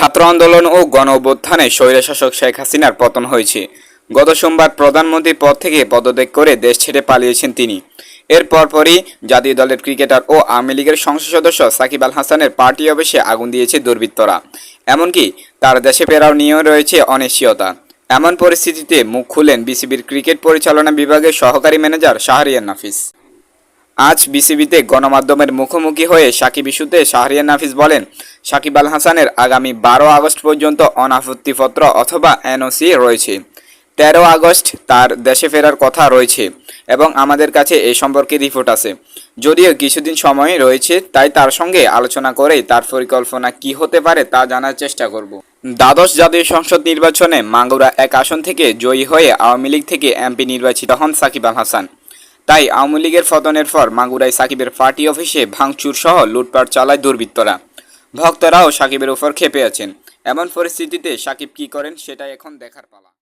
ছাত্র আন্দোলন ও গণ অভ্যুত্থানে স্বৈরশাসক শেখ হাসিনার পতন হয়েছে। গত সোমবার প্রধানমন্ত্রী পদ থেকে পদত্যাগ করে দেশ ছেড়ে পালিয়েছেন তিনি। এর পরপরই জাতীয় দলের ক্রিকেটার ও আওয়ামী লীগের সংসদ সদস্য সাকিব আল হাসানের পার্টি অফিসে আগুন দিয়েছে দুর্বৃত্তরা। এমনকি তার দেশে ফেরাও নিয়েও রয়েছে অনিশ্চয়তা। এমন পরিস্থিতিতে মুখ খুলেন বিসিবির ক্রিকেট পরিচালনা বিভাগের সহকারী ম্যানেজার শাহরিয়ার নাফিস। আজ বিসিবিতে গণমাধ্যমের মুখোমুখি হয়ে সাকিব ইস্যুতে শাহরিয়ার নাফিস বলেন, সাকিব আল হাসানের আগামী বারো আগস্ট পর্যন্ত অনাপত্তিপত্র অথবা এনওসি রয়েছে। তেরো আগস্ট তার দেশে ফেরার কথা রয়েছে এবং আমাদের কাছে এ সম্পর্কে রিপোর্ট আছে। যদিও কিছুদিন সময় রয়েছে, তাই তার সঙ্গে আলোচনা করেই তার পরিকল্পনা কি হতে পারে তা জানার চেষ্টা করব। দ্বাদশ জাতীয় সংসদ নির্বাচনে মাগুরা এক আসন থেকে জয়ী হয়ে আওয়ামী লীগ থেকে এমপি নির্বাচিত হন সাকিব আল হাসান। তাই আওয়ামী লীগের পতনের পর মাগুরায় সাকিবের পার্টি অফিসে ভাঙচুর সহ লুটপাট চালায় দুর্বৃত্তরা। ভক্তরাও সাকিবের উপর খেপে আছেন। এমন পরিস্থিতিতে সাকিব কি করেন, সেটাই এখন দেখার পালা।